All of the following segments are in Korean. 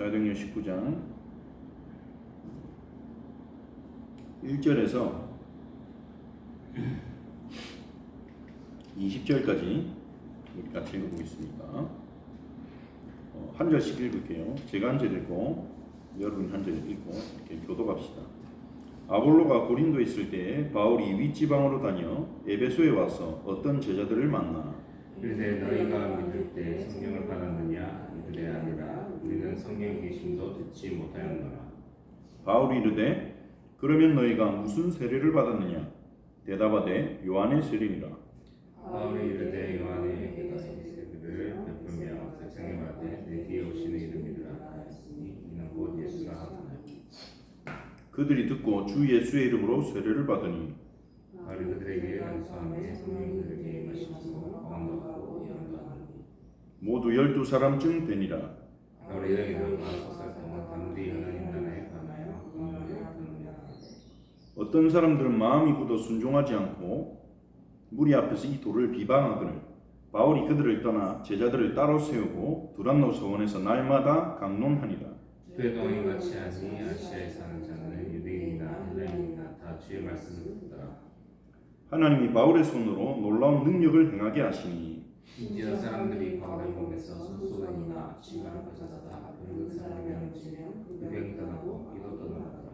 사도행전 19장 1절에서 20절까지 우리 같이 읽어보겠습니다. 어, 한 절씩 읽을게요. 제가 한 절 읽고 여러분 한 절 읽고 이렇게 교도갑시다. 아볼로가 고린도에 있을 때 바울이 윗지방으로 다녀 에베소에 와서 어떤 제자들을 만나 그때 너희가 믿을 때 성령을 받았느냐 이들의 아니라 우리는 성령 계심도 듣지 못하였노라. 바울이 이르되 그러면 너희가 무슨 세례를 받았느냐? 대답하되 요한의 세례니라. 바울이 이르되 요한의 깨닫은 세례를 베풀며 세상에 말하되 내 뒤에 오시는 이름이라 하였으니 이는 곧 예수라 하더라 그들이 듣고 주 예수의 이름으로 세례를 받으니 바울이 그들에게 연수함에 성령이 그들에게 임하시고 강도하고 연도하니 모두 열두 사람쯤 되니라 하나님 나라에 관하여 공문을 듣느냐 어떤 사람들은 마음이 굳어 순종하지 않고 무리 앞에서 이 돌을 비방하거늘 바울이 그들을 떠나 제자들을 따로 세우고 두란노 서원에서 날마다 강론하니라. 그의 동이 같이 하니 아시아에 사는 자는 유대인이나 헬라인이나 다 주의 말씀을 듣더라. 하나님이 바울의 손으로 놀라운 능력을 행하게 하시니 인지한 사람들이 바울의 몸에서 손수건이나 치마를 가져다가 늙은 사람에게 얹으면 그 병이 떠나고 이도 떠나더라.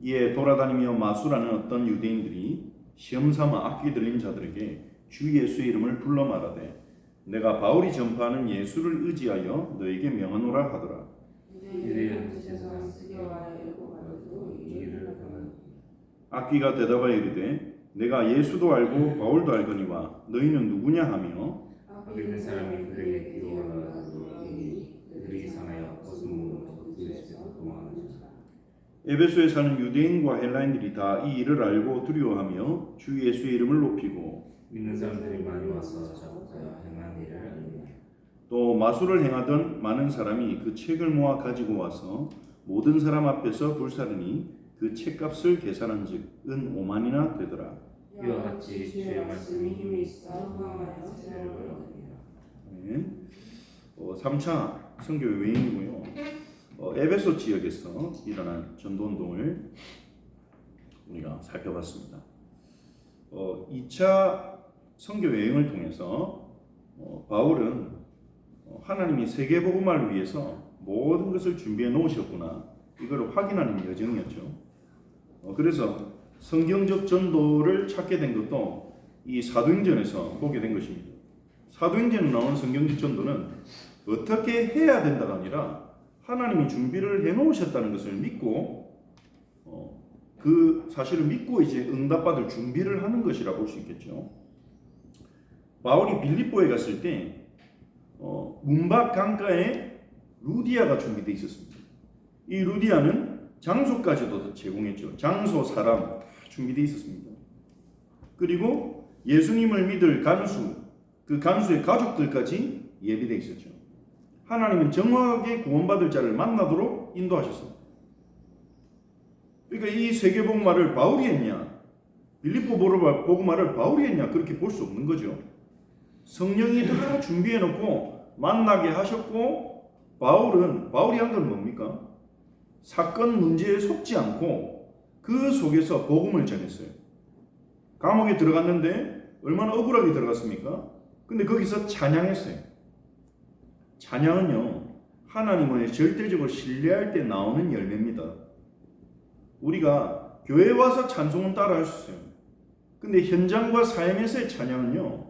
이에 돌아다니며 마수라는 어떤 유대인들이 시험삼아 악기 들린 자들에게 주 예수의 이름을 불러 말하되 내가 바울이 전파하는 예수를 의지하여 너에게 명하노라 하더라. 악기가 대답하여 이르되 내가 예수도 알고 바울도 알거니와 너희는 누구냐 하며 믿는 사람이 그들에게 기도하라고 그들이 이상하여 무슨 몸으로 그 집에서 도망하는 자 에베소에 사는 유대인과 헬라인들이 다 이 일을 알고 두려워하며 주 예수의 이름을 높이고 믿는 사람들이 많이 와서 자고자 행한 일을 알리니 또 마술을 행하던 많은 사람이 그 책을 모아 가지고 와서 모든 사람 앞에서 불사르니 그 책값을 계산한즉 은 5만이나 되더라. 이와 같이 주의 말씀이 힘이 있어 후하여 세례를 어, 3차 선교 여행이고요. 어, 에베소 지역에서 일어난 전도 운동을 우리가 살펴봤습니다. 어, 2차 선교 여행을 통해서 어, 바울은 어, 하나님이 세계 복음화를 위해서 모든 것을 준비해 놓으셨구나 이걸 확인하는 여정이었죠. 어, 그래서 성경적 전도를 찾게 된 것도 이 사도행전에서 보게 된 것입니다. 사도행전에 나오는 성경적 전도는 어떻게 해야 된다가 아니라 하나님이 준비를 해 놓으셨다는 것을 믿고 어, 그 사실을 믿고 이제 응답받을 준비를 하는 것이라 볼 수 있겠죠. 바울이 빌립보에 갔을 때 어, 문밖 강가에 루디아가 준비되어 있었습니다. 이 루디아는 장소까지도 제공했죠. 장소, 사람 다 준비되어 있었습니다. 그리고 예수님을 믿을 간수, 그 간수의 가족들까지 예비되어 있었죠. 하나님은 정확하게 구원받을 자를 만나도록 인도하셨습니다. 그러니까 이 세계복음화를 바울이 했냐, 빌립보 복음화를 바울이 했냐 그렇게 볼 수 없는 거죠. 성령이 다 준비해 놓고 만나게 하셨고 바울은 바울이 한 건 뭡니까? 사건 문제에 속지 않고 그 속에서 복음을 전했어요. 감옥에 들어갔는데 얼마나 억울하게 들어갔습니까? 근데 거기서 찬양했어요. 찬양은요, 하나님을 절대적으로 신뢰할 때 나오는 열매입니다. 우리가 교회 와서 찬송은 따라 할 수 있어요. 근데 현장과 삶에서의 찬양은요,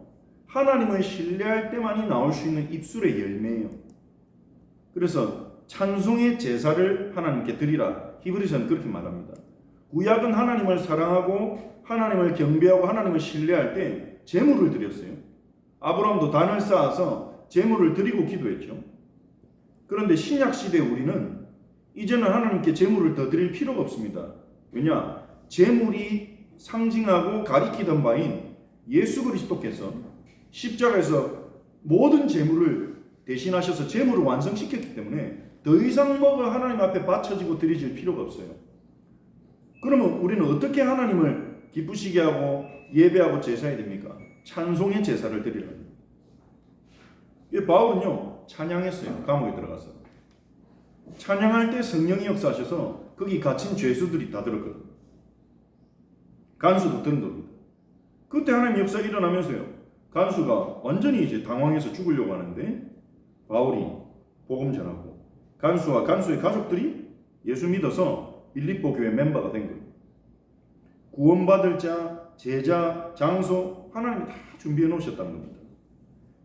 하나님을 신뢰할 때만이 나올 수 있는 입술의 열매예요. 그래서 찬송의 제사를 하나님께 드리라. 히브리서는 그렇게 말합니다. 구약은 하나님을 사랑하고 하나님을 경배하고 하나님을 신뢰할 때 제물을 드렸어요. 아브라함도 단을 쌓아서 제물을 드리고 기도했죠. 그런데 신약 시대 우리는 이제는 하나님께 제물을 더 드릴 필요가 없습니다. 왜냐? 제물이 상징하고 가리키던 바인 예수 그리스도께서 십자가에서 모든 제물을 대신하셔서 제물을 완성시켰기 때문에 더 이상 뭐가 하나님 앞에 바쳐지고 드려질 필요가 없어요. 그러면 우리는 어떻게 하나님을 기쁘시게 하고 예배하고 제사해야 됩니까? 찬송의 제사를 드리라는 거예요. 바울은요 찬양했어요 감옥에 들어가서 찬양할 때 성령이 역사하셔서 거기 갇힌 죄수들이 다 들었거든. 간수도 든 겁니다. 그때 하나님 역사 일어나면서요. 간수가 완전히 이제 당황해서 죽으려고 하는데 바울이 복음 전하고 간수와 간수의 가족들이 예수 믿어서 빌립보 교회 멤버가 된 거예요. 구원받을 자, 제자, 장소 하나님이 다 준비해 놓으셨다는 겁니다.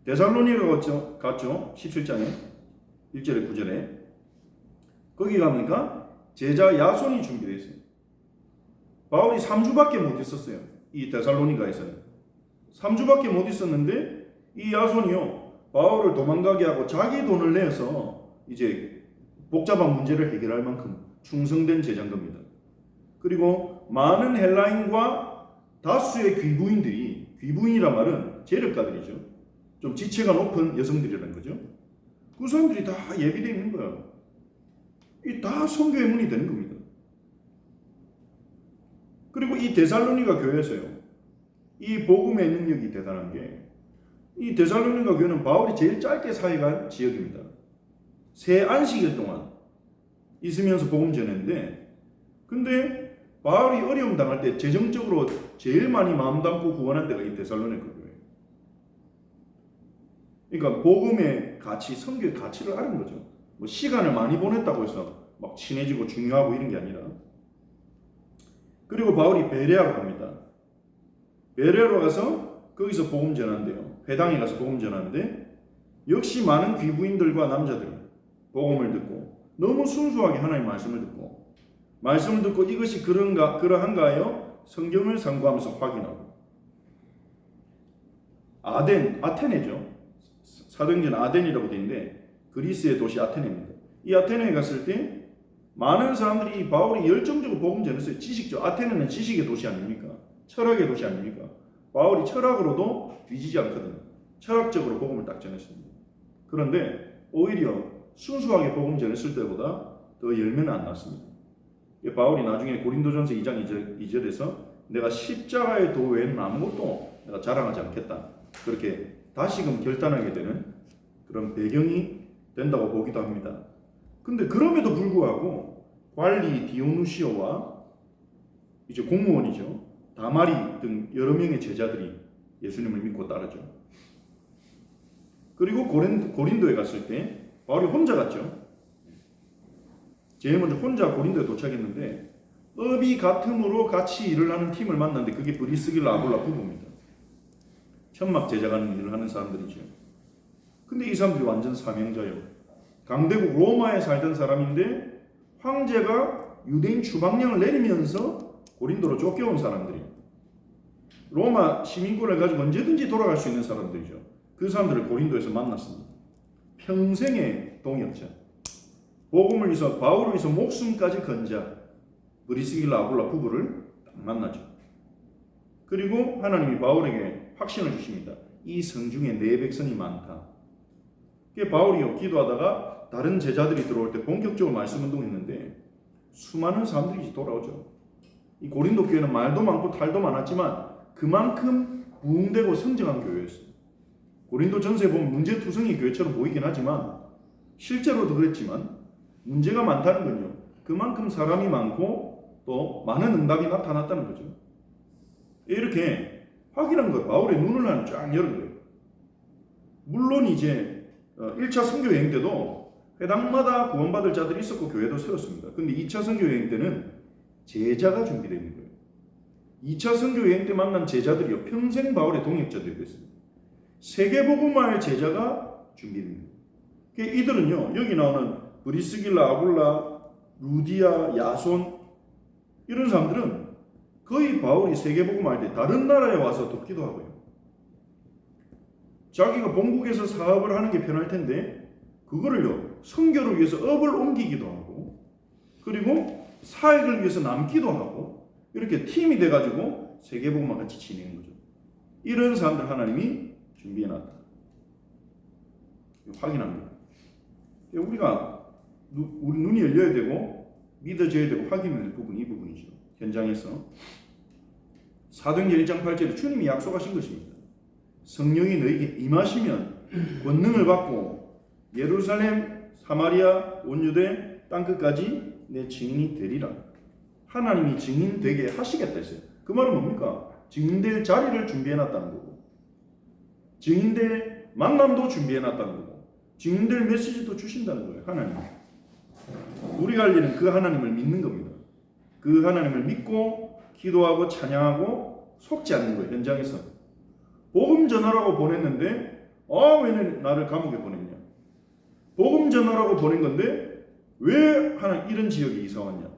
데살로니가 갔죠, 갔죠. 17장에 1절에 9절에 거기 가보니까 제자 야손이 준비되어 있어요. 바울이 3주밖에 못 있었어요. 이 데살로니가에서는 3주밖에 못 있었는데 이 야손이요 바울을 도망가게 하고 자기 돈을 내서 이제 복잡한 문제를 해결할 만큼 충성된 제자인 겁니다. 그리고 많은 헬라인과 다수의 귀부인들이 귀부인이란 말은 재력가들이죠. 좀 지체가 높은 여성들이라는 거죠. 그 사람들이 다 예비되어 있는 거예요. 이다 성교의 문이 되는 겁니다. 그리고 이 데살로니가 교회에서요. 이 복음의 능력이 대단한 게 이 데살로니가 교회는 바울이 제일 짧게 사역한 지역입니다. 새 안식일 동안 있으면서 복음 전했는데 근데 바울이 어려움 당할 때 재정적으로 제일 많이 마음 담고 구원한 데가 이 데살로니가 교회. 그러니까 복음의 가치, 성교의 가치를 아는 거죠. 뭐 시간을 많이 보냈다고 해서 막 친해지고 중요하고 이런 게 아니라 그리고 바울이 베레아로 갑니다. 베레아로 가서 거기서 복음 전한대요. 회당에 가서 복음 전하는데 역시 많은 귀부인들과 남자들이 복음을 듣고 너무 순수하게 하나님 말씀을 듣고 말씀을 듣고 이것이 그런가 그러한가 하여 성경을 상고하면서 확인하고 아덴 아테네죠. 사도행전 아덴이라고 되어 있는데 그리스의 도시 아테네입니다. 이 아테네에 갔을 때 많은 사람들이 이 바울이 열정적으로 복음 전했어요. 지식죠. 아테네는 지식의 도시 아닙니까? 철학의 도시 아닙니까? 바울이 철학으로도 뒤지지 않거든요. 철학적으로 복음을 딱 전했습니다. 그런데 오히려 순수하게 복음 전했을 때보다 더 열매는 안 났습니다. 바울이 나중에 고린도전서 2장 2절, 2절에서 내가 십자가의 도 외에는 아무것도 내가 자랑하지 않겠다. 그렇게 다시금 결단하게 되는 그런 배경이 된다고 보기도 합니다. 근데 그럼에도 불구하고 관리 디오누시오와 이제 공무원이죠. 다마리 등 여러 명의 제자들이 예수님을 믿고 따르죠. 그리고 고린, 고린도에 갔을 때 바울이 혼자 갔죠. 제일 먼저 혼자 고린도에 도착했는데 업이 같음으로 같이 일을 하는 팀을 만났는데 그게 브리스길라 아볼라 부부입니다. 천막 제작하는 일을 하는 사람들이죠. 근데 이 사람들이 완전 사명자예요. 강대국 로마에 살던 사람인데 황제가 유대인 추방령을 내리면서 고린도로 쫓겨온 사람들이에요. 로마 시민권을 가지고 언제든지 돌아갈 수 있는 사람들이죠. 그 사람들을 고린도에서 만났습니다. 평생의 동역자. 복음을 위해서 바울을 위해서 목숨까지 건자 브리스길라 아굴라 부부를 딱 만나죠. 그리고 하나님이 바울에게 확신을 주십니다. 이 성중에 내 백성이 많다. 그게 바울이요 기도하다가 다른 제자들이 들어올 때 본격적으로 말씀 운동했는데 수많은 사람들이 돌아오죠. 이 고린도 교회는 말도 많고 탈도 많았지만 그만큼 부흥되고 성장한 교회였어요. 고린도 전서에 보면 문제투성이 교회처럼 보이긴 하지만 실제로도 그랬지만 문제가 많다는 건요. 그만큼 사람이 많고 또 많은 응답이 나타났다는 거죠. 이렇게 확인한 거 바울의 눈을 하나 쫙 열은 거예요. 물론 이제 1차 선교 여행 때도 회당마다 구원받을 자들이 있었고 교회도 세웠습니다. 근데 2차 선교 여행 때는 제자가 준비되어 있는 거예요. 2차 선교 여행 때 만난 제자들이요. 평생 바울의 동역자들이 됐습니다. 세계복음화의 제자가 준비됩니다. 이들은요. 여기 나오는 브리스길라, 아굴라, 루디아, 야손 이런 사람들은 거의 바울이 세계복음 할 때 다른 나라에 와서 돕기도 하고요. 자기가 본국에서 사업을 하는 게 편할 텐데 그거를요 선교를 위해서 업을 옮기기도 하고 그리고 사역을 위해서 남기도 하고 이렇게 팀이 돼가지고 세계복음과 같이 지내는 거죠. 이런 사람들 하나님이 준비해 놨다. 확인합니다. 우리가 우리 눈이 열려야 되고 믿어져야 되고 확인될 부분이 이 부분이죠. 현장에서 사도행전 1장 8절에 주님이 약속하신 것입니다. 성령이 너에게 임하시면 권능을 받고 예루살렘, 사마리아, 온 유대, 땅 끝까지 내 증인이 되리라. 하나님이 증인 되게 하시겠다 했어요. 그 말은 뭡니까? 증인될 자리를 준비해 놨다는 거고. 증인될 만남도 준비해 놨다는 거고. 증인될 메시지도 주신다는 거예요. 하나님. 우리가 할 일은 그 하나님을 믿는 겁니다. 그 하나님을 믿고 기도하고 찬양하고 속지 않는 거예요. 현장에서. 복음 전하라고 보냈는데 아, 왜 나를 감옥에 보냈냐? 복음 전하라고 보낸 건데 왜 하나 이런 지역에 이사 왔냐?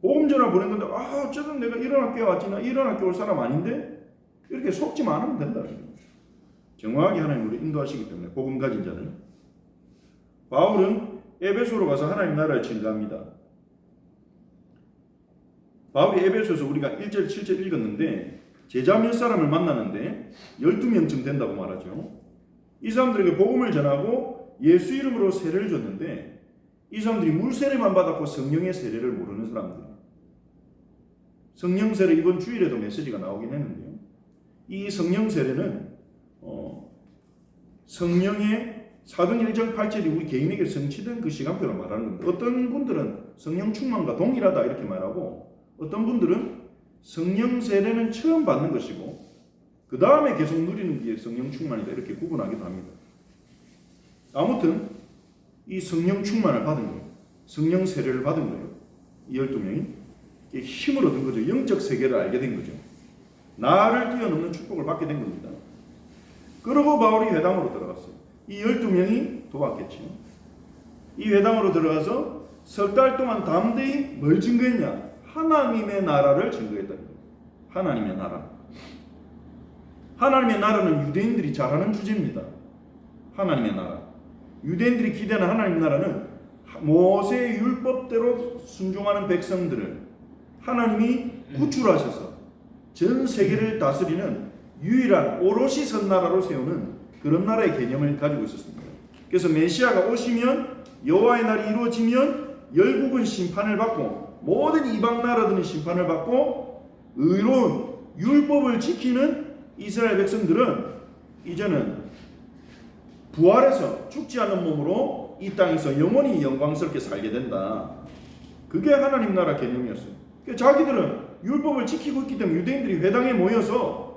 복음 전화 보낸 건데 아, 어쩌든 내가 이런 학교에 왔지 나 이런 학교 올 사람 아닌데 이렇게 속지만 않으면 된다. 정확하게 하나님 우리 인도하시기 때문에 복음 가진 자를 바울은 에베소로 가서 하나님 나라를 증가합니다. 바울이 에베소에서 우리가 1절 7절 읽었는데 제자 몇 사람을 만나는데 12명쯤 된다고 말하죠. 이 사람들에게 복음을 전하고 예수 이름으로 세례를 줬는데 이 사람들이 물 세례만 받았고 성령의 세례를 모르는 사람들. 성령 세례 이번 주일에도 메시지가 나오긴 했는데요. 이 성령 세례는 어, 성령의 사도 1장 8절이 우리 개인에게 성취된 그 시간표를 말하는 겁니다. 어떤 분들은 성령 충만과 동일하다 이렇게 말하고 어떤 분들은 성령 세례는 처음 받는 것이고 그 다음에 계속 누리는 게 성령 충만이다 이렇게 구분하기도 합니다. 아무튼 이 성령 충만을 받은 거예요. 성령 세례를 받은 거예요. 이 12명이 힘을 얻은 거죠. 영적 세계를 알게 된 거죠. 나를 뛰어넘는 축복을 받게 된 겁니다. 그러고 바울이 회당으로 들어갔어요. 이 12명이 도왔겠죠. 이 회당으로 들어가서 석 달 동안 담대히 뭘 증거했냐? 하나님의 나라를 증거했다는 거예요. 하나님의 나라. 하나님의 나라는 유대인들이 잘 아는 주제입니다. 하나님의 나라. 유대인들이 기대하는 하나님 나라는 모세의 율법대로 순종하는 백성들을 하나님이 구출하셔서 전 세계를 다스리는 유일한 오롯이 선 나라로 세우는 그런 나라의 개념을 가지고 있었습니다. 그래서 메시아가 오시면 여호와의 날이 이루어지면 열국은 심판을 받고 모든 이방 나라들은 심판을 받고 의로운 율법을 지키는 이스라엘 백성들은 이제는 부활해서 죽지 않는 몸으로 이 땅에서 영원히 영광스럽게 살게 된다. 그게 하나님 나라 개념이었어요. 그러니까 자기들은 율법을 지키고 있기 때문에 유대인들이 회당에 모여서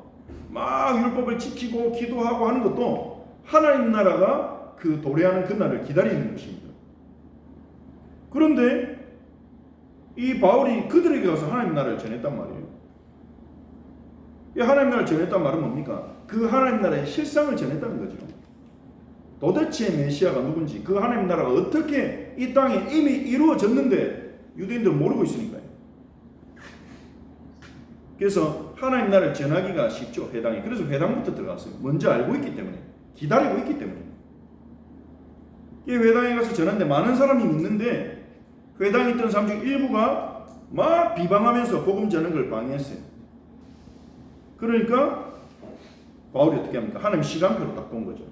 막 율법을 지키고 기도하고 하는 것도 하나님 나라가 그 도래하는 그날을 기다리는 것입니다. 그런데 이 바울이 그들에게 가서 하나님 나라를 전했단 말이에요. 이 하나님 나라를 전했단 말은 뭡니까? 그 하나님 나라의 실상을 전했다는 거죠. 도대체 메시아가 누군지 그 하나님 나라가 어떻게 이 땅에 이미 이루어졌는데 유대인들은 모르고 있으니까요. 그래서 하나님 나라를 전하기가 쉽죠 회당에. 그래서 회당부터 들어갔어요. 먼저 알고 있기 때문에 기다리고 있기 때문에. 이 회당에 가서 전하는데 많은 사람이 믿는데 회당에 있던 사람 중 일부가 막 비방하면서 복음 전하는 걸 방해했어요. 그러니까 바울이 어떻게 합니까? 하나님 시간표로 딱 본 거죠.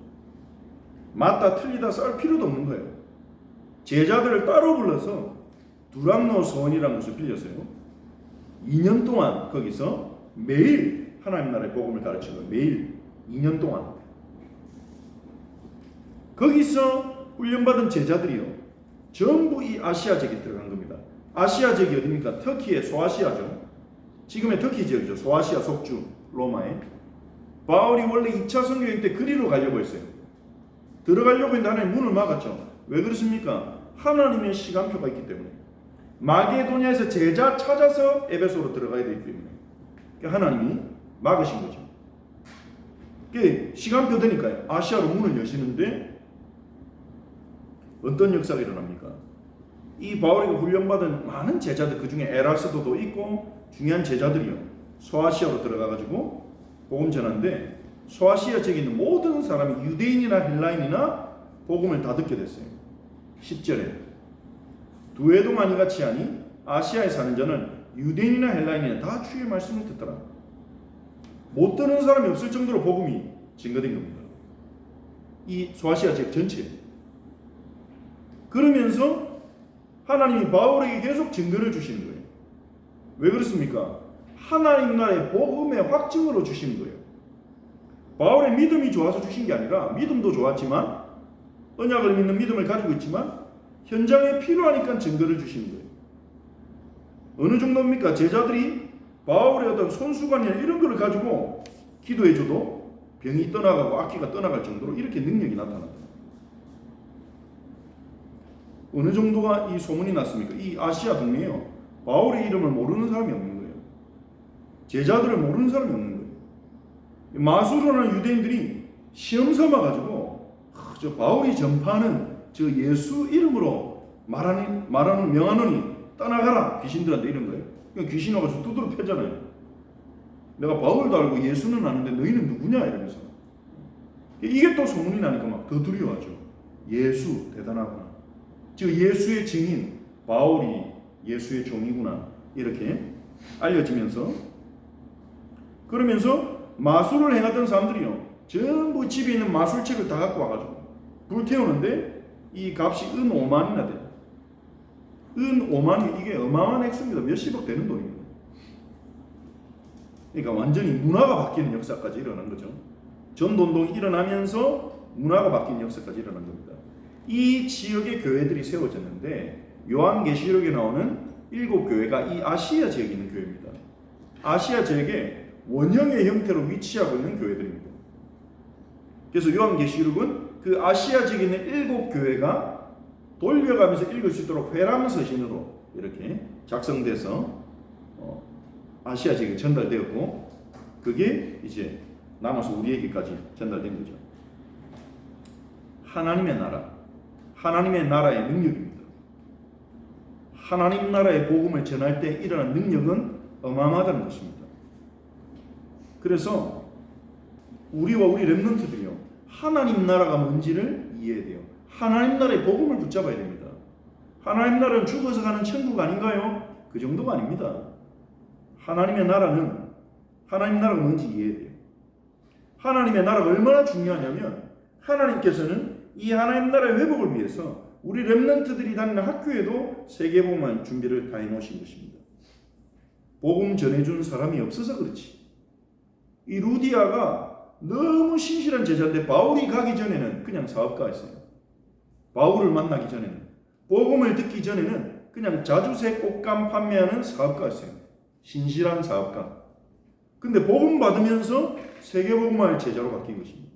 맞다 틀리다 쌀 필요도 없는 거예요. 제자들을 따로 불러서 두랑노 소원이라는 곳을 빌렸어요. 2년 동안 거기서 매일 하나님 나라의 복음을 거예요. 매일 2년 동안. 거기서 훈련받은 제자들이요. 전부 이 아시아 지역에 들어간 겁니다. 아시아 지역이 어디입니까? 터키의 소아시아죠. 지금의 터키 지역이죠. 소아시아 속주 로마에. 바울이 원래 2차 선교행 때 그리로 가려고 했어요. 들어가려고 했는데 하나님 문을 막았죠. 왜 그렇습니까? 하나님의 시간표가 있기 때문에. 마게도냐에서 제자 찾아서 에베소로 들어가야 되기 때문에. 하나님이 막으신 거죠. 그게 시간표 되니까요. 아시아로 문을 여시는데 어떤 역사가 일어납니까? 이 바울이가 훈련받은 많은 제자들 그 중에 에라스도도 있고 중요한 제자들이요. 소아시아로 들어가 가지고 복음 전하는데 소아시아 지역에 있는 모든 사람이 유대인이나 헬라인이나 복음을 다 듣게 됐어요. 10절에 두 해동아니 같이 하니 아시아에 사는 자는 유대인이나 헬라인이나 다 주의 말씀을 듣더라. 못 듣는 사람이 없을 정도로 복음이 증거된 겁니다. 이 소아시아 지역 전체에. 그러면서 하나님이 바울에게 계속 증거를 주시는 거예요. 왜 그렇습니까? 하나님 나라의 복음의 확증으로 주시는 거예요. 바울의 믿음이 좋아서 주신 게 아니라 믿음도 좋았지만 언약을 믿는 믿음을 가지고 있지만 현장에 필요하니까 증거를 주시는 거예요. 어느 정도입니까? 제자들이 바울의 어떤 손수건이나 이런 걸 가지고 기도해줘도 병이 떠나가고 악기가 떠나갈 정도로 이렇게 능력이 나타난다. 어느 정도가 이 소문이 났습니까? 이 아시아 동네에요. 바울의 이름을 모르는 사람이 없는 거예요. 제자들을 모르는 사람이 없는 거예요. 마수로라는 유대인들이 시험 삼아 가지고 저 바울이 전파하는 저 예수 이름으로 말하는 말하는 명하노니 떠나가라 귀신들한테 이런 거예요. 귀신 와가지고 두드러 패잖아요. 내가 바울도 알고 예수는 아는데 너희는 누구냐 이러면서 이게 또 소문이 나니까 막 더 두려워하죠. 예수 대단하구나. 즉 예수의 증인 바울이 예수의 종이구나 이렇게 알려지면서 그러면서 마술을 행하던 사람들이요 전부 집에 있는 마술책을 다 갖고 와가지고 불 태우는데 이 값이 은 5만이나 돼요. 은 5만이 이게 어마어마한 액수입니다. 몇십억 되는 돈입니다. 그러니까 완전히 문화가 바뀌는 역사까지 일어난 거죠. 전돈동이 일어나면서 문화가 바뀌는 역사까지 일어난 겁니다. 이 지역의 교회들이 세워졌는데 요한계시록에 나오는 일곱 교회가 이 아시아 지역에 있는 교회입니다. 아시아 지역에 원형의 형태로 위치하고 있는 교회들입니다. 그래서 요한계시록은 그 아시아 지역에 있는 일곱 교회가 돌려가면서 읽을 수 있도록 회람 서신으로 이렇게 작성돼서 어, 아시아 지역에 전달되었고 그게 이제 남아서 우리에게까지 전달된 거죠. 하나님의 나라, 하나님의 나라의 능력입니다. 하나님 나라의 복음을 전할 때 일어난 능력은 어마어마하다는 것입니다. 그래서 우리와 우리 렘넌트들이요 하나님 나라가 뭔지를 이해해야 돼요. 하나님 나라의 복음을 붙잡아야 됩니다. 하나님 나라는 죽어서 가는 천국 아닌가요? 그 정도가 아닙니다. 하나님의 나라는 하나님 나라가 뭔지 이해해야 돼요. 하나님의 나라가 얼마나 중요하냐면 하나님께서는 이 하나님 나라의 회복을 위해서 우리 렘넌트들이 다니는 학교에도 세계복음만 준비를 다 해 놓으신 것입니다. 복음 전해준 사람이 없어서 그렇지. 이 루디아가 너무 신실한 제자인데 바울이 가기 전에는 그냥 사업가였어요. 바울을 만나기 전에는 복음을 듣기 전에는 그냥 자주색 옷감 판매하는 사업가였어요. 신실한 사업가. 근데 복음 받으면서 세계복음할 제자로 바뀐 것입니다.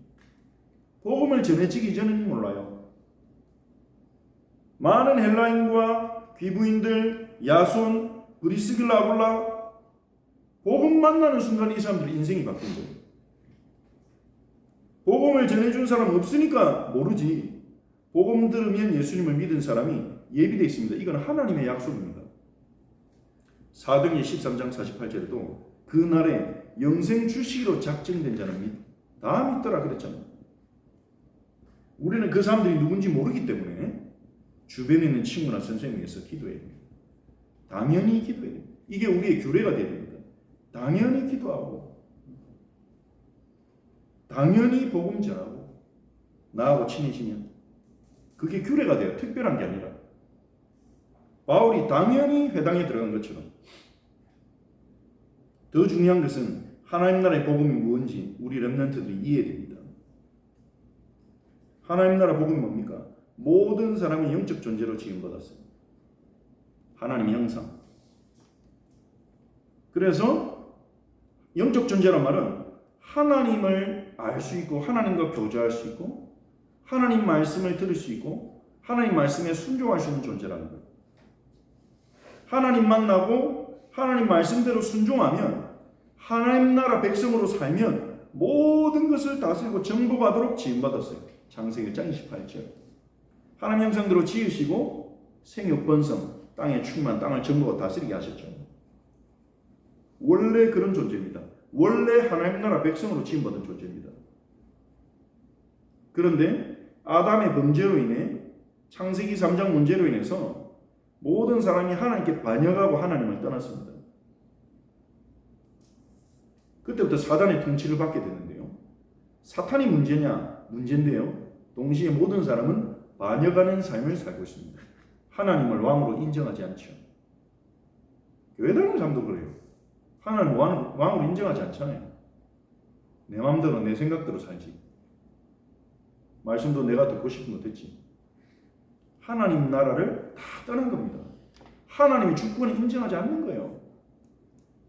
복음을 전해지기 전에는 몰라요. 많은 헬라인과 귀부인들, 야손, 브리스길라 아굴라 복음 만나는 순간 이 사람들의 인생이 바뀐 거예요. 복음을 전해준 사람 없으니까 모르지. 복음 들으면 예수님을 믿은 사람이 예비되어 있습니다. 이건 하나님의 약속입니다. 4등의 13장 48절에도 그날에 영생 주시기로 작정된 자는 믿, 다 믿더라 그랬잖아요. 우리는 그 사람들이 누군지 모르기 때문에 주변에 있는 친구나 선생님에서 기도해야 됩니다. 당연히 기도해야 됩니다. 이게 우리의 규례가 되야 됩니다. 당연히 기도하고 당연히 복음 전하고 나하고 친해지면 그게 규례가 돼요. 특별한 게 아니라 바울이 당연히 회당에 들어간 것처럼 더 중요한 것은 하나님 나라의 복음이 무엇인지 우리 렘넌트들이 이해됩니다. 하나님 나라 복음이 뭡니까? 모든 사람이 영적 존재로 지음받았어요. 하나님의 형상. 그래서 영적 존재란 말은 하나님을 알 수 있고 하나님과 교제할 수 있고 하나님 말씀을 들을 수 있고 하나님 말씀에 순종할 수 있는 존재라는 거예요. 하나님 만나고 하나님 말씀대로 순종하면 하나님 나라 백성으로 살면 모든 것을 다스리고 정복하도록 지음받았어요. 창세기 1장 28절. 하나님 형상대로 지으시고 생육번성 땅에 충만 땅을 정복하고 다스리게 하셨죠. 원래 그런 존재입니다. 원래 하나님 나라 백성으로 지음받은 존재입니다. 그런데 아담의 범죄로 인해 창세기 3장 문제로 인해서 모든 사람이 하나님께 반역하고 하나님을 떠났습니다. 그때부터 사단의 통치를 받게 되는데요. 사탄이 문제냐? 문제인데요. 동시에 모든 사람은 반역하는 삶을 살고 있습니다. 하나님을 왕으로 인정하지 않죠. 교회 다니는 사람도 그래요. 하나님 왕, 왕으로 인정하지 않잖아요. 내 마음대로 내 생각대로 살지. 말씀도 내가 듣고 싶은 거 듣지. 하나님 나라를 다 떠난 겁니다. 하나님의 주권을 인정하지 않는 거예요.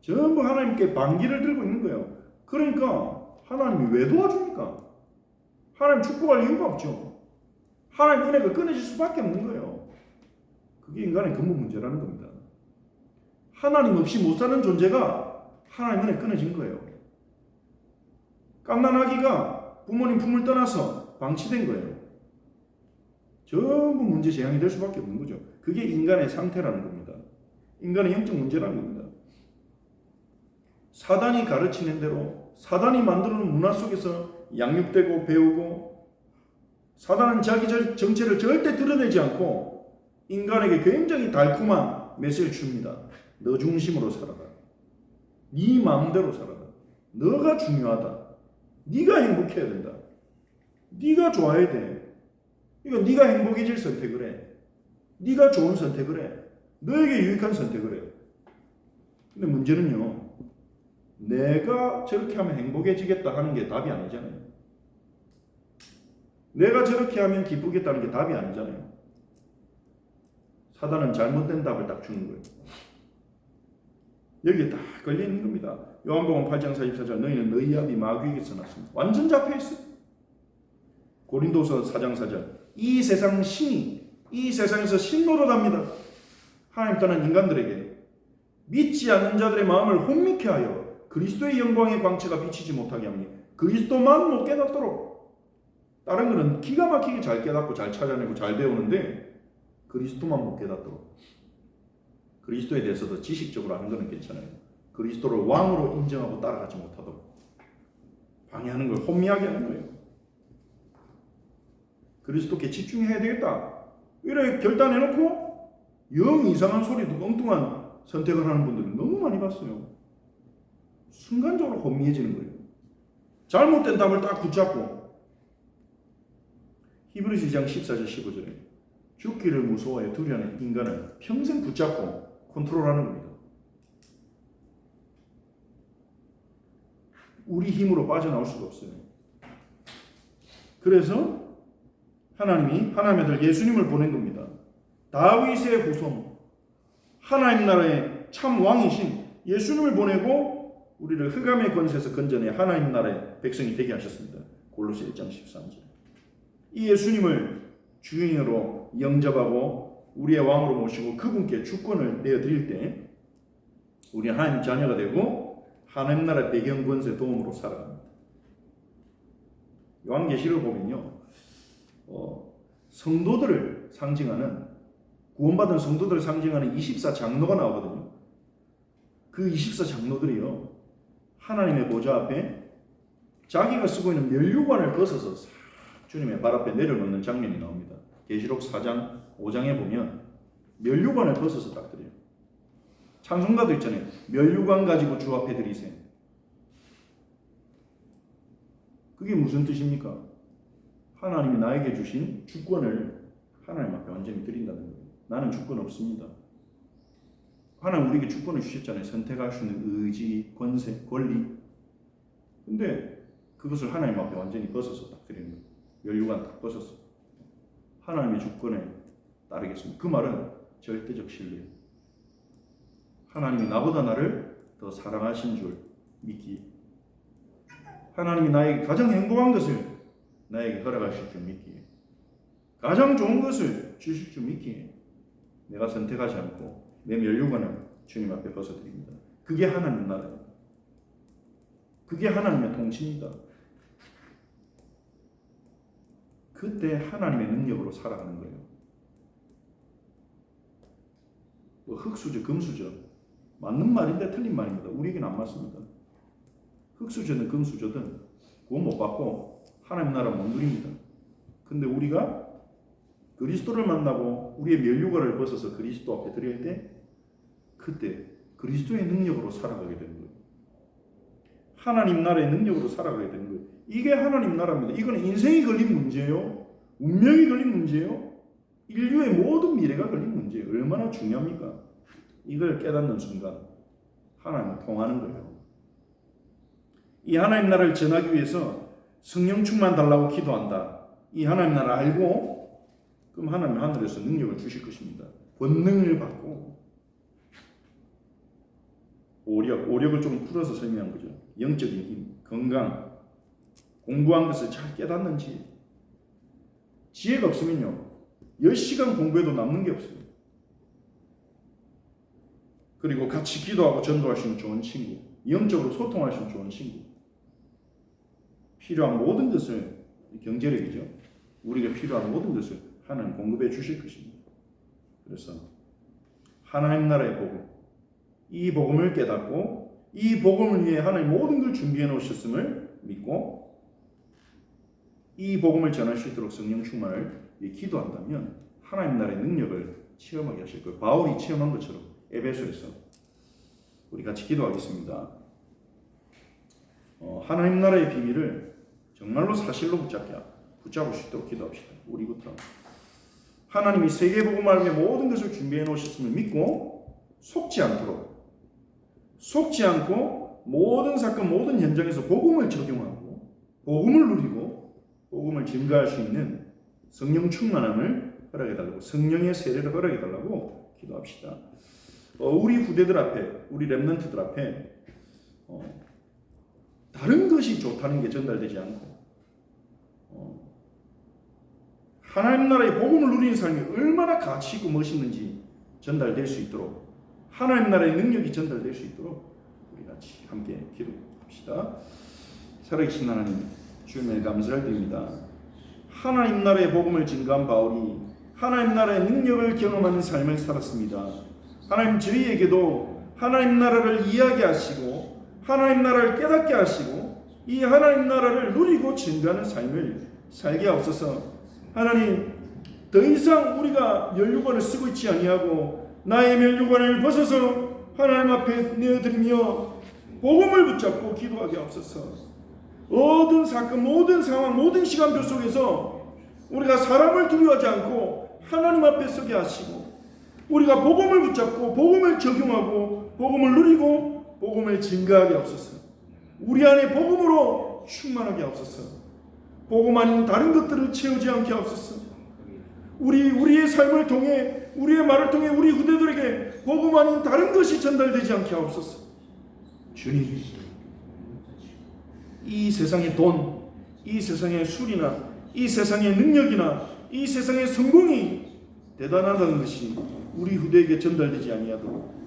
전부 하나님께 반기를 들고 있는 거예요. 그러니까 하나님이 왜 도와줍니까? 하나님 축복할 이유가 없죠. 하나님 은혜가 끊어질 수밖에 없는 거예요. 그게 인간의 근본 문제라는 겁니다. 하나님 없이 못 사는 존재가 하나님 은혜 끊어진 거예요. 깜난아기가 부모님 품을 떠나서 방치된 거예요. 전부 문제 재앙이 될 수밖에 없는 거죠. 그게 인간의 상태라는 겁니다. 인간의 영적 문제라는 겁니다. 사단이 가르치는 대로 사단이 만드는 문화 속에서 양육되고 배우고 사단은 자기 절- 정체를 절대 드러내지 않고 인간에게 굉장히 달콤한 메시지를 줍니다. 너 중심으로 살아라. 네 마음대로 살아라. 너가 중요하다. 네가 행복해야 된다. 네가 좋아야 돼. 그러니까 네가 행복해질 선택을 해. 네가 좋은 선택을 해. 너에게 유익한 선택을 해. 근데 문제는요. 내가 저렇게 하면 행복해지겠다 하는 게 답이 아니잖아요. 내가 저렇게 하면 기쁘겠다는 게 답이 아니잖아요. 사단은 잘못된 답을 딱 주는 거예요. 여기에 딱 걸려 있는 겁니다. 요한복음 8장 44절 너희는 너희 아비 마귀에게서 났습니다. 완전 잡혀 있어. 고린도서 4장 4절 이 세상 신이 이 세상에서 신노릇합니다. 하나님 떠난 인간들에게 믿지 않는 자들의 마음을 혼미케 하여 그리스도의 영광의 광채가 비치지 못하게 하니 그리스도만 못 깨닫도록 다른 거는 기가 막히게 잘 깨닫고 잘 찾아내고 잘 배우는데 그리스도만 못 깨닫도록 그리스도에 대해서도 지식적으로 아는 거는 괜찮아요. 그리스도를 왕으로 인정하고 따라가지 못하도록 방해하는 걸 혼미하게 하는 거예요. 그리스도께 집중해야 되겠다. 이래 결단해놓고 영 이상한 소리도 엉뚱한 선택을 하는 분들은 너무 많이 봤어요. 순간적으로 혼미해지는 거예요. 잘못된 답을 딱 붙잡고 히브리서 2장 14절 15절에 죽기를 무서워해 두려워하는 인간을 평생 붙잡고 컨트롤하는 겁니다. 우리 힘으로 빠져나올 수가 없어요. 그래서 하나님이 하나님의 아들 예수님을 보낸 겁니다. 다윗의 후손, 하나님 나라의 참 왕이신 예수님을 보내고 우리를 흑암의 권세에서 건져내 하나님 나라의 백성이 되게 하셨습니다. 골로새 1장 13절. 이 예수님을 주인으로 영접하고 우리의 왕으로 모시고 그분께 주권을 내어 드릴 때 우리 하나님 자녀가 되고 하나님 나라의 배경 권세 도움으로 살아갑니다. 요한계시를 보면요. 어, 성도들을 상징하는 구원받은 성도들을 상징하는 24 장로가 나오거든요. 그 24 장로들이요. 하나님의 보좌 앞에 자기가 쓰고 있는 면류관을 벗어서 싹 주님의 발 앞에 내려놓는 장면이 나옵니다. 계시록 4장 5장에 보면 면류관을 벗어서 딱 드려요. 찬송가도 있잖아요. 면류관 가지고 주 앞에 드리세요. 그게 무슨 뜻입니까? 하나님이 나에게 주신 주권을 하나님 앞에 완전히 드린다는 거예요. 나는 주권 없습니다. 하나님 우리에게 주권을 주셨잖아요. 선택할 수 있는 의지, 권세, 권리. 근데 그것을 하나님 앞에 완전히 벗어서 딱 드리는 거예요. 연류관 딱 벗어서 하나님의 주권에 따르겠습니다. 그 말은 절대적 신뢰. 하나님이 나보다 나를 더 사랑하신 줄 믿기. 하나님이 나에게 가장 행복한 것을 나에게 허락하실 줄 믿기. 가장 좋은 것을 주실 줄 믿기. 내가 선택하지 않고 내 면류관을 주님 앞에 벗어드립니다. 그게 하나님 나라입니다. 그게 하나님의 통치입니다. 그때 하나님의 능력으로 살아가는 거예요. 뭐 흙수저, 금수저 맞는 말인데 틀린 말입니다. 우리에게는 안 맞습니다. 흙수저든 금수저든 구원 못 받고 하나님 나라 못 누립니다. 근데 우리가 그리스도를 만나고 우리의 면류관을 벗어서 그리스도 앞에 드릴 때 그때 그리스도의 능력으로 살아가게 되는 거예요. 하나님 나라의 능력으로 살아가게 되는 거예요. 이게 하나님 나라입니다. 이거는 인생이 걸린 문제예요. 운명이 걸린 문제예요. 인류의 모든 미래가 걸린 문제예요. 얼마나 중요합니까? 이걸 깨닫는 순간 하나님을 통하는 거예요. 이 하나님 나라를 전하기 위해서 성령 충만 달라고 기도한다. 이 하나님 나라 알고 그럼 하나님 하늘에서 능력을 주실 것입니다. 권능을 받고 오력, 오력을 좀 풀어서 설명한 거죠. 영적인 힘, 건강, 공부한 것을 잘 깨닫는지 지혜가 없으면요 10시간 공부해도 남는 게 없어요. 그리고 같이 기도하고 전도할 수 있는 좋은 친구, 영적으로 소통할 수 있는 좋은 친구, 필요한 모든 것을 경제력이죠. 우리가 필요한 모든 것을 하나님 공급해 주실 것입니다. 그래서 하나님 나라의 복음, 이 복음을 깨닫고 이 복음을 위해 하나님 모든 걸 준비해 놓으셨음을 믿고 이 복음을 전할 수 있도록 성령 충만을 기도한다면 하나님 나라의 능력을 체험하게 하실 거예요. 바울이 체험한 것처럼 에베소에서 우리 같이 기도하겠습니다. 어, 하나님 나라의 비밀을 정말로 사실로 붙잡게 붙잡을 수 있도록 기도합시다. 우리부터 하나님이 세계 복음을 위해 모든 것을 준비해 놓으셨음을 믿고 속지 않도록 속지 않고 모든 사건 모든 현장에서 복음을 적용하고 복음을 누리고 복음을 증가할 수 있는 성령 충만함을 허락해 달라고 성령의 세례를 허락해 달라고 기도합시다. 어, 우리 후대들 앞에 우리 렘넌트들 앞에 어, 다른 것이 좋다는 게 전달되지 않고 어, 하나님 나라의 복음을 누리는 삶이 얼마나 가치 있고 멋있는지 전달될 수 있도록 하나님 나라의 능력이 전달될 수 있도록 우리 같이 함께 기도합시다. 살아계신 하나님 주님의 감사를 드립니다. 하나님 나라의 복음을 증거한 바울이 하나님 나라의 능력을 경험하는 삶을 살았습니다. 하나님 저희에게도 하나님 나라를 이야기하시고 하나님 나라를 깨닫게 하시고 이 하나님 나라를 누리고 증거하는 삶을 살게 하옵소서. 하나님 더 이상 우리가 멸류관을 쓰고 있지 아니하고 나의 멸류관을 벗어서 하나님 앞에 내어드리며 복음을 붙잡고 기도하게 하옵소서. 모든 사건, 모든 상황, 모든 시간표 속에서 우리가 사람을 두려워하지 않고 하나님 앞에 서게 하시고 우리가 복음을 붙잡고 복음을 적용하고 복음을 누리고 복음을 증가하게 하옵소서. 우리 안에 복음으로 충만하게 하옵소서. 복음 아닌 다른 것들을 채우지 않게 하옵소서. 우리 우리의 삶을 통해 우리의 말을 통해 우리 후대들에게 복음 아닌 다른 것이 전달되지 않게 하옵소서. 주님, 이 세상의 돈, 이 세상의 술이나 이 세상의 능력이나 이 세상의 성공이 대단하다는 것이 우리 후대에게 전달되지 아니하도록